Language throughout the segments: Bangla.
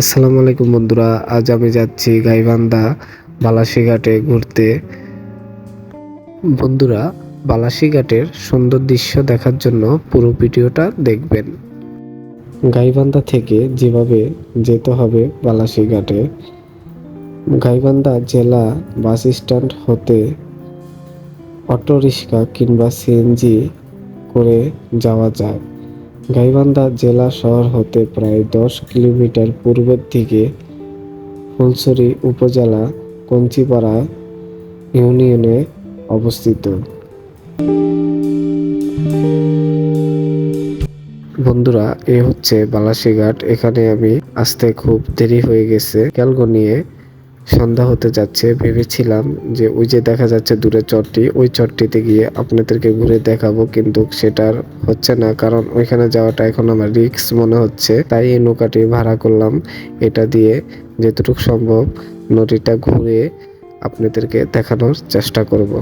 আসসালামু আলাইকুম বন্ধুরা, আজ আমি যাচ্ছি গাইবান্ধা বালাসীঘাটে ঘুরতে। বন্ধুরা, বালাসীঘাটের সুন্দর দৃশ্য দেখার জন্য পুরো ভিডিওটা দেখবেন। গাইবান্ধা থেকে যেভাবে যেতে হবে বালাসীঘাটে, গাইবান্ধা জেলা বাস স্ট্যান্ড হতে অটোরিক্সা কিংবা সিএনজি করে যাওয়া যায়। গাইবান্ধা জেলা শহর হতে প্রায় দশ কিলোমিটার পূর্বের দিকে ফুলছড়ি উপজেলা কঞ্চিপাড়া ইউনিয়নে অবস্থিত। বন্ধুরা, এ হচ্ছে বালাসীঘাট। এখানে আমি আসতে খুব দেরি হয়ে গেছে। ক্যালগো নিয়ে সন্ধ্যা হতে যাচ্ছে, ভেবেছিলাম যে ওই যে দেখা যাচ্ছে দূরে চটটি ওই চটটিতে গিয়ে আপনাদেরকে ঘুরে দেখাবো, কিন্তু সেটার হচ্ছে না, কারণ ওইখানে যাওয়াটা এখন আমার রিক্স মনে হচ্ছে। তাই এই নৌকাটি ভাড়া করলাম। এটা দিয়ে যেটুকু সম্ভব নদীটা ঘুরে আপনাদেরকে দেখানোর চেষ্টা করব।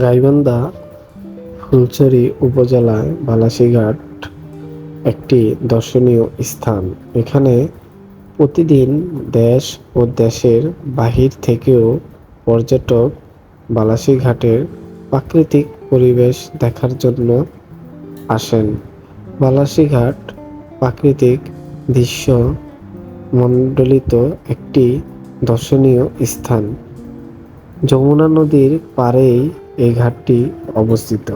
গাইবান্ধা ফুলছড়ি উপজেলায় বালাসীঘাট একটি দর্শনীয় স্থান। এখানে প্রতিদিন দেশ ও দেশের বাহির থেকেও পর্যটক বালাসীঘাটের প্রাকৃতিক পরিবেশ দেখার জন্য আসেন। বালাসীঘাট প্রাকৃতিক দৃশ্য মণ্ডলিত একটি দর্শনীয় স্থান। যমুনা নদীর পাড়েই এই ঘাটটি অবস্থিত।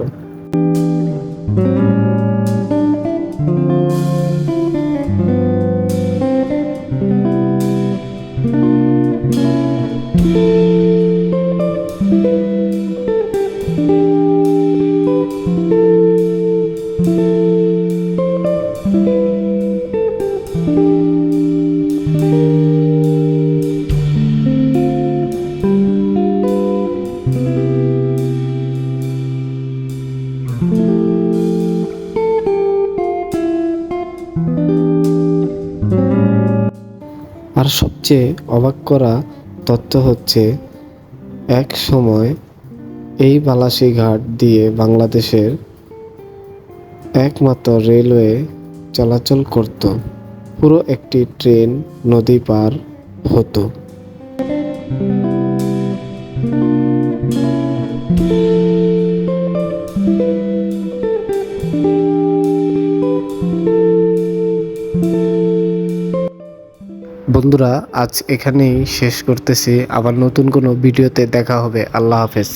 আর সবচেয়ে অবাক করা তথ্য হচ্ছে, এক সময় এই বালাসী ঘাট দিয়ে বাংলাদেশের একমাত্র রেলওয়ে চলাচল করত। পুরো একটি ট্রেন নদী পার হতো। বন্ধুরা আজ এখানেই শেষ করতেছি। আবার নতুন কোনো ভিডিওতে দেখা হবে। আল্লাহ হাফেজ।